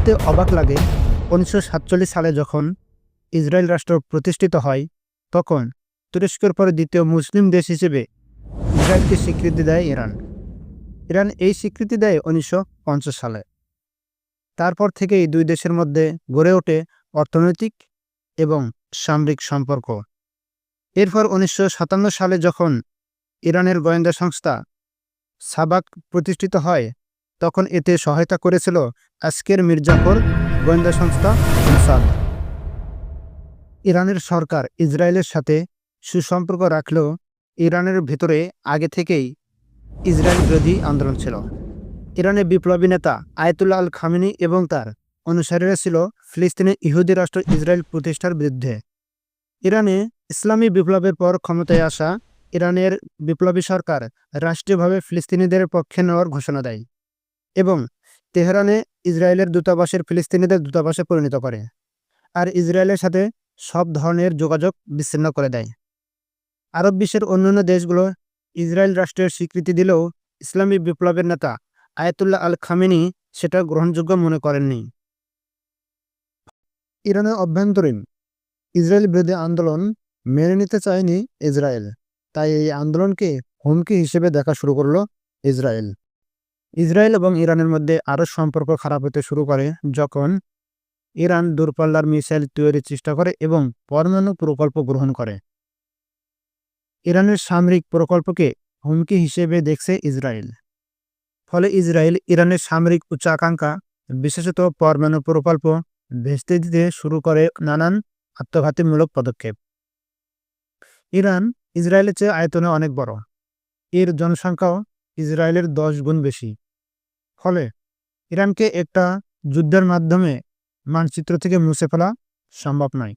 ভাবতে অবাক লাগে। উনিশশো সাতচল্লিশ সালে যখন ইসরায়েল রাষ্ট্র প্রতিষ্ঠিত হয়, তখন তুরস্কের পরে দ্বিতীয় মুসলিম দেশ হিসেবে ইসরায়েলকে স্বীকৃতি দেয় ইরান। ইরান এই স্বীকৃতি দেয় উনিশশো পঞ্চাশ সালে। তারপর থেকেই দুই দেশের মধ্যে গড়ে ওঠে অর্থনৈতিক এবং সামরিক সম্পর্ক। এরপর উনিশশো সাতান্ন সালে যখন ইরানের গোয়েন্দা সংস্থা সাবাক প্রতিষ্ঠিত হয় তখন এতে সহায়তা করেছিল আজকের মির্জাফর গোয়েন্দা সংস্থা মোসাদ ইরানের সরকার ইসরায়েলের সাথে সুসম্পর্ক রাখলেও ইরানের ভেতরে আগে থেকেই ইসরায়েল বিরোধী আন্দোলন ছিল। ইরানের বিপ্লবী নেতা আয়তুল্লাহ আল খামিনি এবং তার অনুসারীরা ছিল ফিলিস্তিনের ইহুদি রাষ্ট্র ইসরায়েল প্রতিষ্ঠার বিরুদ্ধে। ইরানে ইসলামী বিপ্লবের পর ক্ষমতায় আসা ইরানের বিপ্লবী সরকার রাষ্ট্রীয়ভাবে ফিলিস্তিনিদের পক্ষে নেওয়ার ঘোষণা দেয়। এবং তেহরানে ইসরায়েলের দূতাবাসের ফিলিস্তিনিদের দূতাবাসে পরিণত করে আর ইসরায়েলের সাথে সব ধরনের যোগাযোগ বিচ্ছিন্ন করে দেয়। আরব বিশ্বের অন্যান্য দেশগুলো ইসরায়েল রাষ্ট্রের স্বীকৃতি দিলেও ইসলামী বিপ্লবের নেতা আয়াতুল্লাহ আল খামেনি সেটা গ্রহণযোগ্য মনে করেননি। ইরানের অভ্যন্তরীণ ইসরায়েল বিরোধী আন্দোলন মেনে নিতে চায়নি ইসরায়েল, তাই এই আন্দোলনকে হুমকি হিসেবে দেখা শুরু করল ইসরায়েল। ইসরায়েল এবং ইরানের মধ্যে আরও সম্পর্ক খারাপ হতে শুরু করে যখন ইরান দূরপাল্লার মিসাইল তৈরির চেষ্টা করে এবং পরমাণু প্রকল্প গ্রহণ করে। ইরানের সামরিক প্রকল্পকে হুমকি হিসেবে দেখছে ইসরায়েল। ফলে ইসরায়েল ইরানের সামরিক উচ্চাকাঙ্ক্ষা, বিশেষত পরমাণু প্রকল্প, ভেস্তে দিতে শুরু করে নানান আত্মঘাতীমূলক পদক্ষেপ। ইরান ইসরায়েলের চেয়ে আয়তনে অনেক বড়। এর জনসংখ্যাও ইসরায়েলের দশ গুণ বেশি। ফলে ইরানকে একটা যুদ্ধের মাধ্যমে মানচিত্র থেকে মুছে ফেলা সম্ভব নয়।